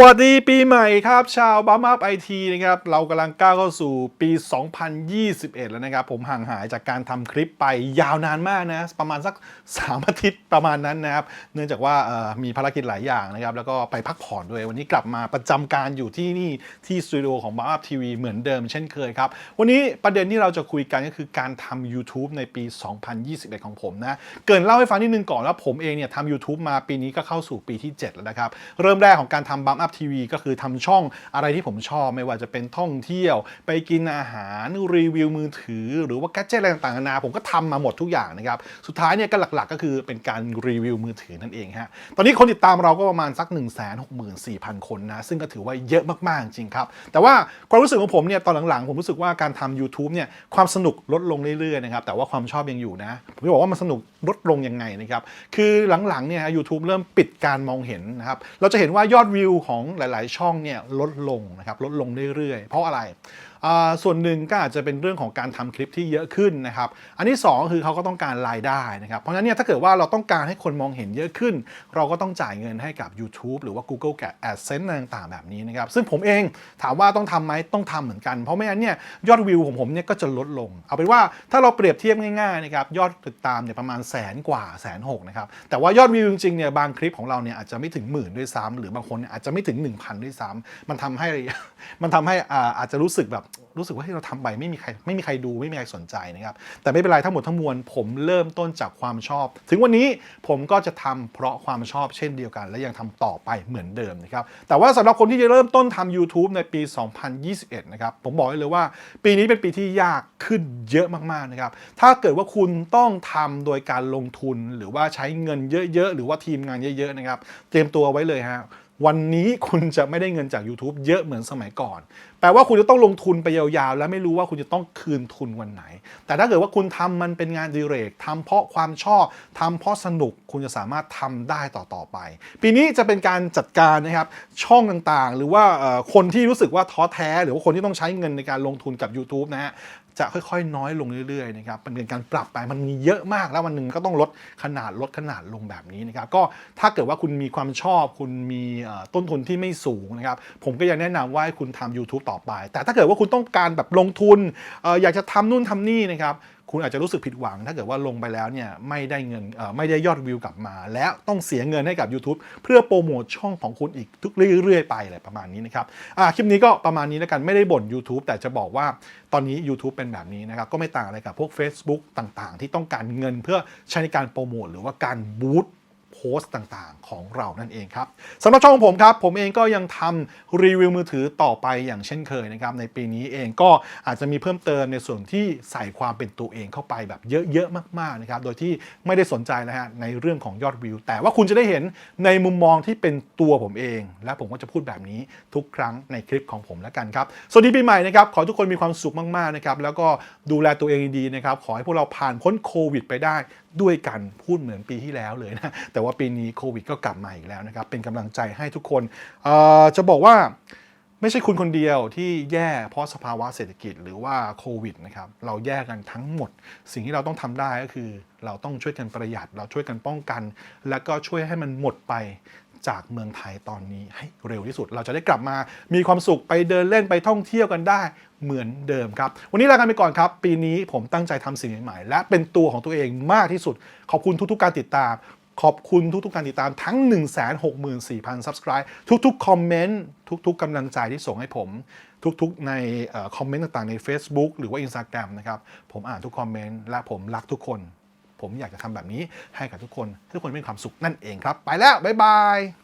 วัสดีปีใหม่ครับ ชาวบัมอัพไอทีนะครับ เรากำลังก้าวเข้าสู่ปี 2021 แล้วนะครับ ผมห่างหายจากการทำคลิปไปยาวนานมากนะ ประมาณสัก 3 อาทิตย์ประมาณนั้นนะครับ เนื่องจากว่ามีภารกิจหลายอย่างนะครับ แล้วก็ไปพักผ่อนด้วย วันนี้กลับมาประจำการอยู่ที่นี่ที่สตูดิโอของบัมอัพทีวีเหมือนเดิมเช่นเคยครับ วันนี้ประเด็นที่เราจะคุยกันก็คือการทำ YouTube ในปี 2021 ของผมนะ เกินเล่าให้ฟังนิดนึงก่อนว่าผมเองเนี่ยทำ YouTube มาปีนี้ก็เข้าสู่ปีที่ 7 แล้วนะครับ เริ่มแรกของการทำบัมอัพทีวีก็คือทำช่องอะไรที่ผมชอบไม่ว่าจะเป็นท่องเที่ยว ไปกินอาหารรีวิวมือถือ หรือว่าแกดเจิตอะไรต่างๆนานาผมก็ทำมาหมดทุกอย่างนะครับ สุดท้ายเนี่ยก็หลักๆ ก็คือเป็นการรีวิวมือถือนั่นเองฮะตอนนี้คนติดตามเราก็ประมาณสัก 1 6 4 0 0 0 คนนะซึ่งก็ถือว่าเยอะมากๆจริงครับ แต่ว่าความรู้สึกของผมเนี่ยตอนหลังๆ ผมรู้สึกว่าการทำ YouTube เนี่ยความสนุกลดลงเรื่อยๆนะครับแต่ว่าความชอบยังอยู่นะผมจะบอกว่ามันสนุกลดลงยังไงนะครับคือหลังๆเนี่ยยูทูบเริ่มปิดการมองเห็นนะครับเราจะเห็นว่ายอดวิวของหลาย ๆ ช่องเนี่ยลดลงนะครับลดลงเรื่อยๆ เพราะอะไร ส่วนหนึ่งก็อาจจะเป็นเรื่องของการทำคลิปที่เยอะขึ้นนะครับ อันที่สองคือเขาก็ต้องการรายได้นะครับ เพราะฉะนั้นเนี่ยถ้าเกิดว่าเราต้องการให้คนมองเห็นเยอะขึ้น เราก็ต้องจ่ายเงินให้กับ YouTube หรือว่า Google AdSense ต่างๆ แบบนี้นะครับ ซึ่งผมเองถามว่าต้องทำไหมต้องทำเหมือนกัน เพราะไม่งั้นเนี่ยยอดวิวของผมเนี่ยก็จะลดลง เอาเป็นว่าถ้าเราเปรียบเทียบง่ายๆนะครับยอดติดตามเนี่ยประมาณแสนกว่าแสนหกนะครับ แต่ว่ายอดวิวจริงๆเนี่ยบางคลิปของเราเนี่ยอาจจะไม่ถึงหมื่นด้วยซ้ำหรือบางคนเนี่ยอาจจะไม่ถึง 1,000 ด้วยซ้ำมันทำให้มันทำให้อ่าอาจจะรู้สึกแบบ รู้สึกว่าที่เราทำไปไม่มีใครไม่มีใครดูไม่มีใครสนใจนะครับแต่ไม่เป็นไรทั้งหมดทั้งมวลผมเริ่มต้นจากความชอบ ถึงวันนี้ผมก็จะทำเพราะความชอบเช่นเดียวกัน และยังทำต่อไปเหมือนเดิมนะครับแต่ว่าสำหรับคนที่จะเริ่มต้นทำ YouTube ในปี 2021 นะครับผมบอกได้เลยว่าปีนี้เป็นปีที่ยากขึ้นเยอะมากๆนะครับถ้าเกิดว่าคุณต้องทำโดยการลงทุนหรือว่าใช้เงินเยอะๆ หรือว่าทีมงานเยอะๆนะครับเตรียมตัวไว้เลยฮะ วันนี้คุณจะไม่ได้เงินจาก YouTube เยอะเหมือนสมัยก่อน แปลว่าคุณจะต้องลงทุนไปยาวๆ และไม่รู้ว่าคุณจะต้องคืนทุนวันไหน แต่ถ้าเกิดว่าคุณทำมันเป็นงานดิเรกทำเพราะความชอบทำเพราะสนุกคุณจะสามารถทำได้ต่อๆไป ปีนี้จะเป็นการจัดการนะครับช่องต่างๆ หรือว่าคนที่รู้สึกว่าท้อแท้ หรือว่าคนที่ต้องใช้เงินในการลงทุนกับ YouTube นะฮะ จะค่อยๆ น้อยลงเรื่อยๆนะครับมันเป็นการปรับไปมันมีเยอะมากแล้ววันหนึ่งก็ต้องลดขนาดลดขนาดลงแบบนี้นะครับก็ถ้าเกิดว่าคุณมีความชอบ คุณมีต้นทุนที่ไม่สูงนะครับผมก็ยังแนะนำว่าให้คุณทำ YouTube ต่อไป แต่ถ้าเกิดว่าคุณต้องการแบบลงทุนอออยากจะทำนู่นทำนี่นะครับคุณอาจจะรู้สึกผิดหวัง ถ้าเกิดว่าลงไปแล้วเนี่ยไม่ได้เงินไม่ได้ยอดวิวกลับมา แล้วต้องเสียเงินให้กับ YouTube เพื่อโปรโมทช่องของคุณอีกทุกเรื่อยๆไปอะไรประมาณนี้นะครับอ่าคลิปนี้ก็ประมาณนี้แล้วกันไม่ได้บ่น YouTube แต่จะบอกว่าตอนนี้ YouTube เป็นแบบนี้นะครับก็ไม่ต่างอะไรกับพวก Facebook ต่างๆ ที่ต้องการเงินเพื่อใช้ในการโปรโมทหรือว่าการบูต โพสต์ต่างๆ ของเรานั่นเองครับสำหรับช่องของผมครับผมเองก็ยังทำรีวิวมือถือต่อไปอย่างเช่นเคยนะครับในปีนี้เองก็อาจจะมีเพิ่มเติมในส่วนที่ใส่ความเป็นตัวเองเข้าไปแบบเยอะๆมากๆนะครับโดยที่ไม่ได้สนใจนะฮะในเรื่องของยอดวิว แต่ว่าคุณจะได้เห็นในมุมมองที่เป็นตัวผมเอง และผมก็จะพูดแบบนี้ทุกครั้งในคลิปของผมแล้วกันครับสวัสดีปีใหม่นะครับขอทุกคนมีความสุขมากๆนะครับแล้วก็ดูแลตัวเองดีๆนะครับขอให้พวกเราผ่านพ้นโควิด ไปได้ด้วยกันพูดเหมือนปีที่แล้วเลยนะแต่ว่าปีนี้โควิดก็กลับมาอีกแล้วนะครับ เป็นกำลังใจให้ทุกคน จะบอกว่าไม่ใช่คุณคนเดียวที่แย่เพราะสภาวะเศรษฐกิจหรือว่าโควิดนะครับ เราแย่กันทั้งหมด สิ่งที่เราต้องทำได้ก็คือ เราต้องช่วยกันประหยัด เราช่วยกันป้องกัน แล้วก็ช่วยให้มันหมดไปจากเมืองไทยตอนนี้ให้เร็วที่สุด เราจะได้กลับมามีความสุขไปเดินเล่นไปท่องเที่ยวกันได้เหมือนเดิมครับ วันนี้ลากันไปก่อนครับ ปีนี้ผมตั้งใจทำสิ่งใหม่ และเป็นตัวของตัวเองมากที่สุด ขอบคุณทุกๆการติดตาม ขอบคุณทุกๆการติดตามทั้ง 164,000 subscribe ทุกๆ คอมเมนต์ ทุกๆกำลังใจที่ส่งให้ผม ทุกๆ ในอคอมเมนต์ต่างๆ ใน Facebook หรือว่า Instagram นะครับ ผมอ่านทุกคอมเมนต์ และผมรักทุกคน ผมอยากจะทำแบบนี้ให้กับทุกคน ทุกคนมีความสุขนั่นเองครับ ไปแล้ว บ๊ายบาย